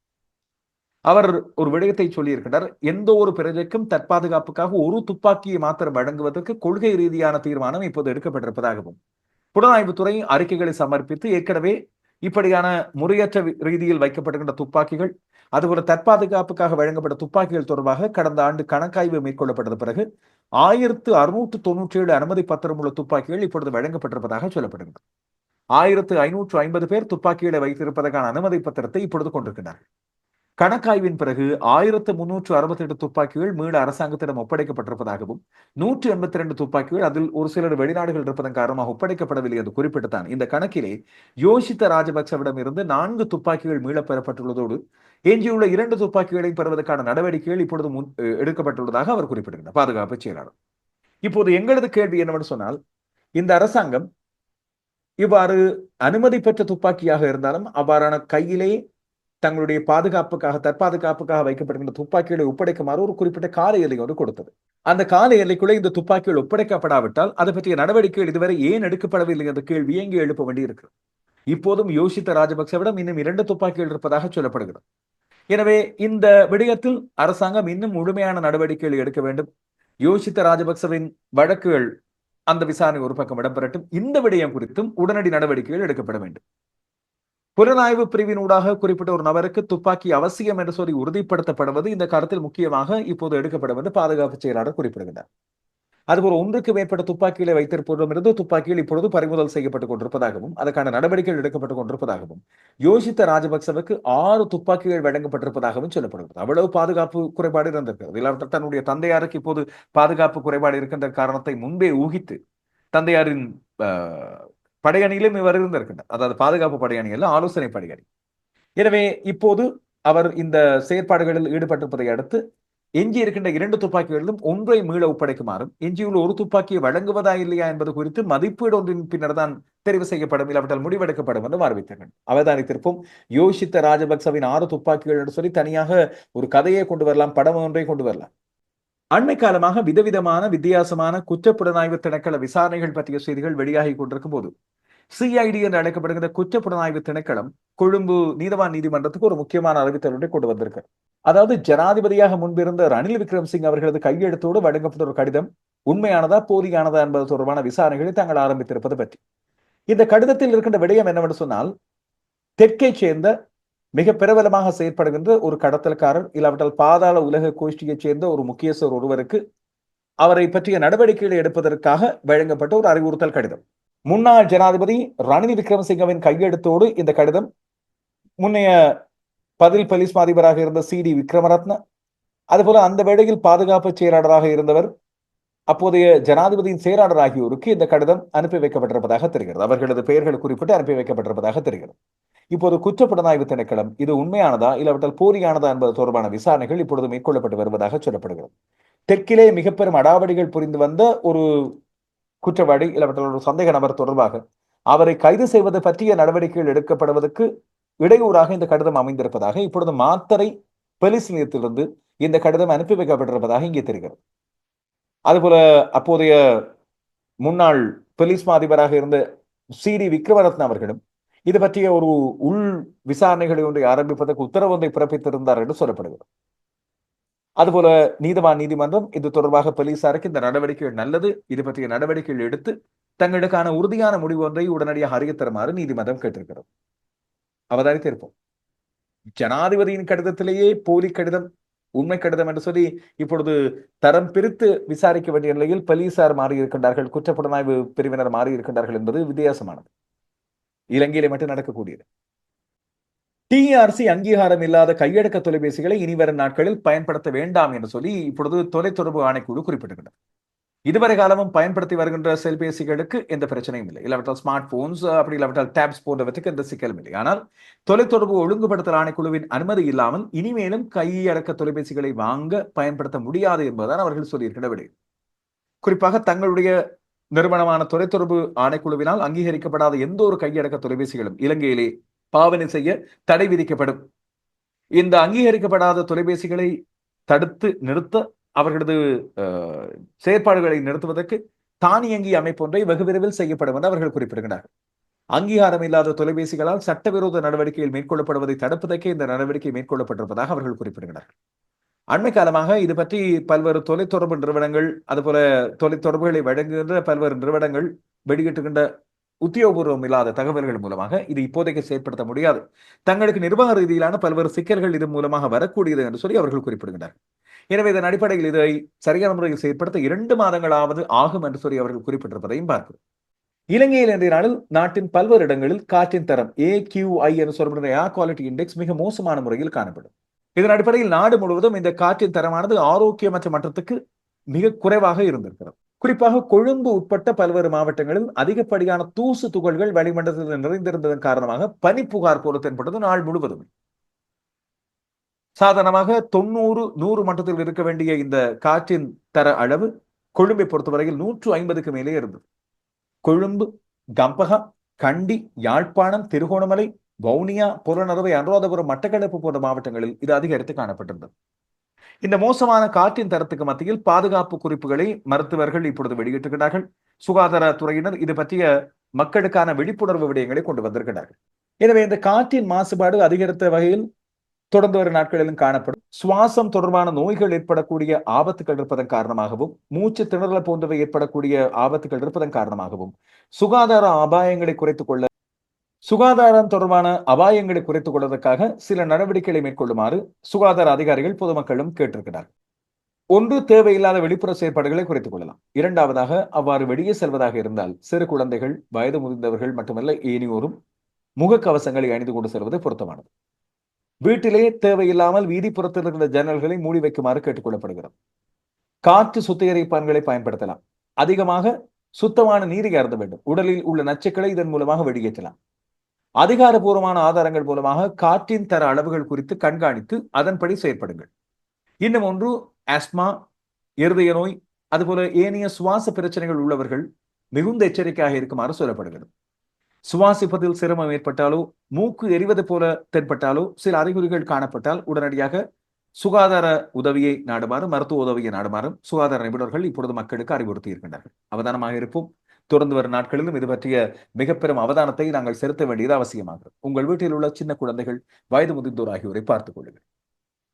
அவர் ஒரு விடயத்தை சொல்லியிருக்கிறார். எந்த ஒரு பிரஜைக்கும் தற்பாதுகாப்புக்காக ஒரு துப்பாக்கியை மாத்திரம் வழங்குவதற்கு கொள்கை ரீதியான தீர்மானம் இப்போது எடுக்கப்பட்டிருப்பதாகவும் புலனாய்வுத்துறை அறிக்கைகளை சமர்ப்பித்து ஏற்கனவே இப்படியான முறையற்ற ரீதியில் வைக்கப்பட்டிருக்கின்ற துப்பாக்கிகள் அதுபோல தற்பாதுகாப்புக்காக வழங்கப்பட்ட துப்பாக்கிகள் தொடர்பாக கடந்த ஆண்டு கணக்காய்வு மேற்கொள்ளப்பட்டது பிறகு ஆயிரத்து அறுநூற்று தொன்னூற்றி ஏழு அனுமதி பத்திரம் உள்ள துப்பாக்கிகள் இப்பொழுது வழங்கப்பட்டிருப்பதாக சொல்லப்படுகிறது. ஆயிரத்து ஐநூற்று ஐம்பது பேர் துப்பாக்கிகளை வைத்திருப்பதற்கான அனுமதி பத்திரத்தை இப்பொழுது கொண்டிருக்கிறார்கள். கணக்காய்வின் பிறகு ஆயிரத்து முன்னூற்று அறுபத்தி எட்டு துப்பாக்கிகள் மீள அரசாங்கத்திடம் ஒப்படைக்கப்பட்டிருப்பதாகவும் நூற்று எண்பத்தி ரெண்டு துப்பாக்கிகள் அதில் ஒரு சிலர் வெளிநாடுகள் இருப்பதன் காரணமாக ஒப்படைக்கப்படவில்லை என்று குறிப்பிட்டுத்தான். இந்த கணக்கிலே யோசித்த ராஜபக்சவிடம் இருந்து நான்கு துப்பாக்கிகள் மீளப் பெறப்பட்டுள்ளதோடு எஞ்சியுள்ள இரண்டு துப்பாக்கிகளை பெறுவதற்கான நடவடிக்கைகள் இப்பொழுது முன் எடுக்கப்பட்டுள்ளதாக அவர் குறிப்பிடுகிறார். பாதுகாப்பு செயலாளர். இப்போது எங்களது கேள்வி என்னவென்று சொன்னால் இந்த அரசாங்கம் இவ்வாறு அனுமதி பெற்ற துப்பாக்கியாக இருந்தாலும் அவ்வாறான கையிலே தங்களுடைய பாதுகாப்புக்காக தற்பாதுகாப்புக்காக வைக்கப்படுகின்ற துப்பாக்கிகளை ஒப்படைக்குமாறு ஒரு குறிப்பிட்ட கால எல்லை ஒன்று கொடுத்தது. அந்த கால எல்லைக்குள்ளே இந்த துப்பாக்கிகள் ஒப்படைக்கப்படாவிட்டால் அது பற்றிய நடவடிக்கைகள் இதுவரை ஏன் எடுக்கப்படவில்லை என்ற கேள்வி எங்கே எழுப்ப வேண்டியிருக்கிறது. இப்போதும் யோசித்த ராஜபக்சவிடம் இன்னும் இரண்டு துப்பாக்கிகள் இருப்பதாக சொல்லப்படுகிறது. எனவே இந்த விடயத்தில் அரசாங்கம் இன்னும் முழுமையான நடவடிக்கைகள் எடுக்க வேண்டும். யோசித்த ராஜபக்சவின் வழக்குகள் அந்த விசாரணை ஒரு பக்கம் இடம்பெறட்டும். இந்த விடயம் குறித்தும் உடனடி நடவடிக்கைகள் எடுக்கப்பட வேண்டும். புலனாய்வு பிரிவினூடாக குறிப்பிட்ட ஒரு நபருக்கு துப்பாக்கி அவசியம் என்று சொல்லி உறுதிப்படுத்தப்படுவது இந்த கருத்தில் முக்கியமாக இப்போது எடுக்கப்படும் என்று பாதுகாப்பு செயலாளர் குறிப்பிடுகிறார் அதுபோல் ஒன்றுக்கு மேற்பட்ட துப்பாக்கிகளை வைத்திருப்பதிலிருந்து துப்பாக்கிகள் இப்பொழுது பறிமுதல் செய்யப்பட்டுக் கொண்டிருப்பதாகவும் அதற்கான நடவடிக்கைகள் எடுக்கப்பட்டுக் கொண்டிருப்பதாகவும் யோசித்த ராஜபக்சவுக்கு ஆறு துப்பாக்கிகள் வழங்கப்பட்டிருப்பதாகவும் சொல்லப்படுகிறது. அவ்வளவு பாதுகாப்பு குறைபாடு இருந்திருக்கிறது. இல்லாவிட்டால் தன்னுடைய தந்தையாருக்கு இப்போது பாதுகாப்பு குறைபாடு இருக்கின்ற காரணத்தை முன்பே ஊகித்து தந்தையாரின் படையணியிலும் இவர் இருந்திருக்கின்றார். அதாவது பாதுகாப்பு படையணியில் ஆலோசனை படையணி. எனவே இப்போது அவர் இந்த செயற்பாடுகளில் ஈடுபட்டிருப்பதை அடுத்து எஞ்சி இருக்கின்ற இரண்டு துப்பாக்கிகளிலும் ஒன்றை மீள ஒப்படைக்குமாறும் எஞ்சியுள்ள ஒரு துப்பாக்கியை வழங்குவதா இல்லையா என்பது குறித்து மதிப்பீடு ஒன்றின் பின்னர் தான் தெரிவு செய்யப்படும் இல்லாவிட்டால் முடிவெடுக்கப்படும் என்று அறிவித்தார்கள் அவதானித்திருப்போம். யோசித்த ராஜபக்சவின் ஆறு துப்பாக்கிகள் என்று சொல்லி தனியாக ஒரு கதையை கொண்டு வரலாம் படம் ஒன்றை கொண்டு வரலாம். அண்மை காலமாக விதவிதமான வித்தியாசமான குற்றப்புலனாய்வு திணைக்கள விசாரணைகள் பற்றிய செய்திகள் வெளியாகி கொண்டிருக்கும் போது சிஐடி என்று அழைக்கப்படுகிற குற்றப்புலனாய்வு திணைக்களம் கொழும்பு நீதவான் நீதிமன்றத்துக்கு ஒரு முக்கியமான அறிவித்தல் ஒன்றை கொண்டு வந்திருக்கு. அதாவது ஜனாதிபதியாக முன்பிருந்த ரணில் விக்ரம்சிங் அவர்களது கையெழுத்தோடு வழங்கப்பட்ட ஒரு கடிதம் உண்மையானதா போதியானதா என்பது தொடர்பான விசாரணைகளை தாங்கள் ஆரம்பித்திருப்பது பற்றி. இந்த கடிதத்தில் இருக்கின்ற விடயம் என்னவென்று சொன்னால் தெற்கை சேர்ந்த மிக பிரபலமாக செயற்படுகின்ற ஒரு கடத்தல்காரர் இல்லாவிட்டால் பாதாள உலக கோஷ்டியைச் சேர்ந்த ஒரு முக்கியஸ்தர் ஒருவருக்கு அவரை பற்றிய நடவடிக்கைகளை எடுப்பதற்காக வழங்கப்பட்ட ஒரு அறிவுறுத்தல் கடிதம். முன்னாள் ஜனாதிபதி ரணில் விக்ரமசிங்கவின் கையெழுத்தோடு இந்த கடிதம். முன்னைய பதில் போலீஸ் அதிபராக இருந்த சி டி விக்ரமரத்ன அதுபோல அந்த வேளையில் பாதுகாப்பு செயலாளராக இருந்தவர் அப்போதைய ஜனாதிபதியின் செயலாளர் ஆகியோருக்கு இந்த கடிதம் அனுப்பி வைக்கப்பட்டிருப்பதாக தெரிகிறது. அவர்களது பெயர்கள் குறிப்பிட்டு அனுப்பி வைக்கப்பட்டிருப்பதாக தெரிகிறது. இப்போது குற்றப்புலனாய்வு திணைக்களம் இது உண்மையானதா இல்லாவிட்டால் போலியானதா என்பது தொடர்பான விசாரணைகள் இப்பொழுது மேற்கொள்ளப்பட்டு வருவதாக சொல்லப்படுகிறது. தெற்கிலே மிக பெரும் அடாவடிகள் புரிந்து வந்த ஒரு குற்றவாளி இல்லாவிட்டால் ஒரு சந்தேக நபர் தொடர்பாக அவரை கைது செய்வது பற்றிய நடவடிக்கைகள் எடுக்கப்படுவதற்கு இடையூறாக இந்த கடிதம் அமைந்திருப்பதாக இப்பொழுது மாத்தரை போலீஸ் நிலையத்திலிருந்து இந்த கடிதம் அனுப்பி வைக்கப்பட்டிருப்பதாக இங்கே தெரிகிறது. அதுபோல அப்போதைய முன்னாள் போலீஸ் அதிபராக இருந்த சி டி விக்ரமரத்ன அவர்களும் இது பற்றிய ஒரு உள் விசாரணைகளை ஒன்றை ஆரம்பிப்பதற்கு உத்தரவு ஒன்றை பிறப்பித்திருந்தார் என்று சொல்லப்படுகிறது. அதுபோல நீதவான் நீதிமன்றம் இது தொடர்பாக போலீசாருக்கு இந்த நடவடிக்கைகள் நல்லது இது பற்றிய நடவடிக்கைகள் எடுத்து தங்களுக்கான உறுதியான முடிவு ஒன்றை உடனடியாக அறியத் தருமாறு நீதிமன்றம் கேட்டிருக்கிறது. அவதானித்திருப்போம் ஜனாதிபதியின் கடிதத்திலேயே போலி கடிதம் உண்மை கடிதம் என்று சொல்லி இப்பொழுது தரம் பிரித்து விசாரிக்க வேண்டிய நிலையில் போலீசார் மாறி இருக்கின்றார்கள் குற்றப்புலனாய்வு பிரிவினர் மாறி இருக்கின்றார்கள் என்பது வித்தியாசமானது. இலங்கையிலே மட்டும் நடக்கக்கூடியது. டிஆர்சி அங்கீகாரம் இல்லாத கையடக்க தொலைபேசிகளை இனி வரும் நாட்களில் பயன்படுத்த வேண்டாம் என்று சொல்லி இப்பொழுது தொலைத்தொடர்பு ஆணைக்குழு குறிப்பிட்டிருக்கிறது. இதுவரை காலமும் பயன்படுத்தி வருகின்ற செல்பேசிகளுக்கு எந்த பிரச்சனையும் இல்லை. இல்லாவிட்டால் ஸ்மார்ட் போன்ஸ் அப்படி இல்லாவிட்டால் டேப்ஸ் போன்றவற்றுக்கு எந்த சிக்கலும் இல்லை. ஆனால் தொலைத்தொடர்பு ஒழுங்குபடுத்தல் ஆணைக்குழுவின் அனுமதி இல்லாமல் இனிமேலும் கையடக்க தொலைபேசிகளை வாங்க பயன்படுத்த முடியாது என்பதுதான் அவர்கள் சொல்லியிருக்கிற விடையும் குறிப்பாக தங்களுடைய நிறுவனமான தொலைத்தொடர்பு ஆணைக்குழுவினால் அங்கீகரிக்கப்படாத எந்த ஒரு கையடக்க தொலைபேசிகளும் இலங்கையிலே பாவனை செய்ய தடை விதிக்கப்படும். இந்த அங்கீகரிக்கப்படாத தொலைபேசிகளை தடுத்து நிறுத்த அவர்களது செயற்பாடுகளை நிறுத்துவதற்கு தானியங்கி அமைப்பு ஒன்றை வெகு விரைவில் செய்யப்படும் என அவர்கள் குறிப்பிடுகிறார்கள் அங்கீகாரம் இல்லாத தொலைபேசிகளால் சட்டவிரோத நடவடிக்கைகள் மேற்கொள்ளப்படுவதை தடுப்பதற்கே இந்த நடவடிக்கை மேற்கொள்ளப்பட்டிருப்பதாக அவர்கள் குறிப்பிடுகிறார்கள் அண்மை காலமாக இது பற்றி பல்வேறு தொலைத்தொடர்பு நிறுவனங்கள் அதுபோல தொலைத்தொடர்புகளை வழங்குகின்ற பல்வேறு நிறுவனங்கள் வெளியிட்டுகின்ற உத்தியோகபூர்வம் இல்லாத தகவல்கள் மூலமாக இது இப்போதைக்கு செயற்படுத்த முடியாது. தங்களுக்கு நிர்வாக ரீதியிலான பல்வேறு சிக்கல்கள் இது மூலமாக வரக்கூடியது என்று சொல்லி அவர்கள் குறிப்பிடுகின்றனர். எனவே இதன் அடிப்படையில் இதை சரியான முறையில் செயற்படுத்த இரண்டு மாதங்களாவது ஆகும் என்று சொல்லி அவர்கள் குறிப்பிட்டிருப்பதையும் பார்க்கிறோம். இலங்கையில் இன்றைய நாளில் நாட்டின் பல்வேறு இடங்களில் காற்றின் தரம் ஏ என்று சொல்லப்படுகிற ஏர் குவாலிட்டி இண்டெக்ஸ் மிக மோசமான முறையில் காணப்படும். இதன் அடிப்படையில் நாடு முழுவதும் இந்த காற்றின் தரமானது ஆரோக்கியமற்ற மட்டத்துக்கு மிக குறைவாக இருந்திருக்கிறது. குறிப்பாக கொழும்பு உட்பட்ட பல்வேறு மாவட்டங்களில் அதிகப்படியான தூசு துகள்கள் வளிமண்டலத்தில் நிறைந்திருந்ததன் காரணமாக பனிப்புகார் போல தென்பட்டது நாள் முழுவதும். சாதாரணமாக தொண்ணூறு நூறு மட்டத்தில் இருக்க வேண்டிய இந்த காற்றின் தர அளவு கொழும்பை பொறுத்தவரையில் நூற்று ஐம்பதுக்கு மேலே இருந்தது. கொழும்பு கம்பகா கண்டி யாழ்ப்பாணம் திருகோணமலை வவுனியா புறநறுவை அனுராதபுரம் மட்டக்களப்பு போன்ற மாவட்டங்களில் இது அதிகரித்து காணப்பட்டிருந்தது. இந்த மோசமான காற்றின் தரத்துக்கு மத்தியில் பாதுகாப்பு குறிப்புகளை மருத்துவர்கள் இப்பொழுது வெளியிட்டிருக்கிறார்கள். சுகாதாரத்துறையினர் இது பற்றிய மக்களுக்கான விழிப்புணர்வு விடயங்களை கொண்டு வந்திருக்கிறார்கள். எனவே இந்த காற்றின் மாசுபாடு அதிகரித்த வகையில் தொடர்ந்து வரும் நாட்களிலும் காணப்படும். சுவாசம் தொடர்பான நோய்கள் ஏற்படக்கூடிய ஆபத்துகள் இருப்பதன் காரணமாகவும் மூச்சு திணறல் போன்றவை ஏற்படக்கூடிய ஆபத்துகள் இருப்பதன் காரணமாகவும் சுகாதார அபாயங்களை குறைத்துக் கொள்ள சுகாதாரம் தொடர்பான அபாயங்களை குறைத்துக் கொள்வதற்காக சில நடவடிக்கைகளை மேற்கொள்ளுமாறு சுகாதார அதிகாரிகள் பொதுமக்களும் கேட்டிருக்கிறார்கள் ஒன்று தேவையில்லாத வெளிப்புற செயற்பாடுகளை குறைத்துக் கொள்ளலாம். இரண்டாவதாக அவ்வாறு வெளியே செல்வதாக இருந்தால் சிறு குழந்தைகள் வயது முதிர்ந்தவர்கள் மட்டுமல்ல ஏனியோரும் முகக்கவசங்களை அணிந்து கொண்டு செல்வது பொருத்தமானது. வீட்டிலே தேவையில்லாமல் வீதிப்புறத்தில் இருக்கிற ஜன்னல்களை மூடி வைக்குமாறு கேட்டுக்கொள்ளப்படுகிறது காற்று சுத்திகரிப்பான்களை பயன்படுத்தலாம். அதிகமாக சுத்தமான நீரை அருந்த வேண்டும். உடலில் உள்ள நச்சுக்களை இதன் மூலமாக வெளியேற்றலாம். அதிகாரபூர்வமான ஆதாரங்கள் மூலமாக காற்றின் தர அளவுகள் குறித்து கண்காணித்து அதன்படி செயற்படுங்கள். இன்னும் ஒன்று ஆஸ்மா இருதய நோய் அதுபோல ஏனைய சுவாச பிரச்சனைகள் உள்ளவர்கள் மிகுந்த எச்சரிக்கையாக இருக்குமாறு சொல்லப்படுகிறது. சுவாசிப்பதில் சிரமம் ஏற்பட்டாலோ மூக்கு எரிவது போல தென்பட்டாலோ சில அறிகுறிகள் காணப்பட்டால் உடனடியாக சுகாதார உதவியை நாடுமாறும் மருத்துவ உதவியை நாடுமாறும் சுகாதார நிபுணர்கள் இப்பொழுது மக்களுக்கு அறிவுறுத்தி இருக்கின்றார்கள் அவதானமாக இருப்போம். தொடர்ந்து வரும் நாட்களிலும் இது பற்றிய மிக பெரும் அவதானத்தை நாங்கள் செலுத்த வேண்டியது அவசியமாகிறது. உங்கள் வீட்டில் உள்ள சின்ன குழந்தைகள் வயது முதிர்ந்தோர் ஆகியோரை பார்த்துக் கொள்ளுங்கள்.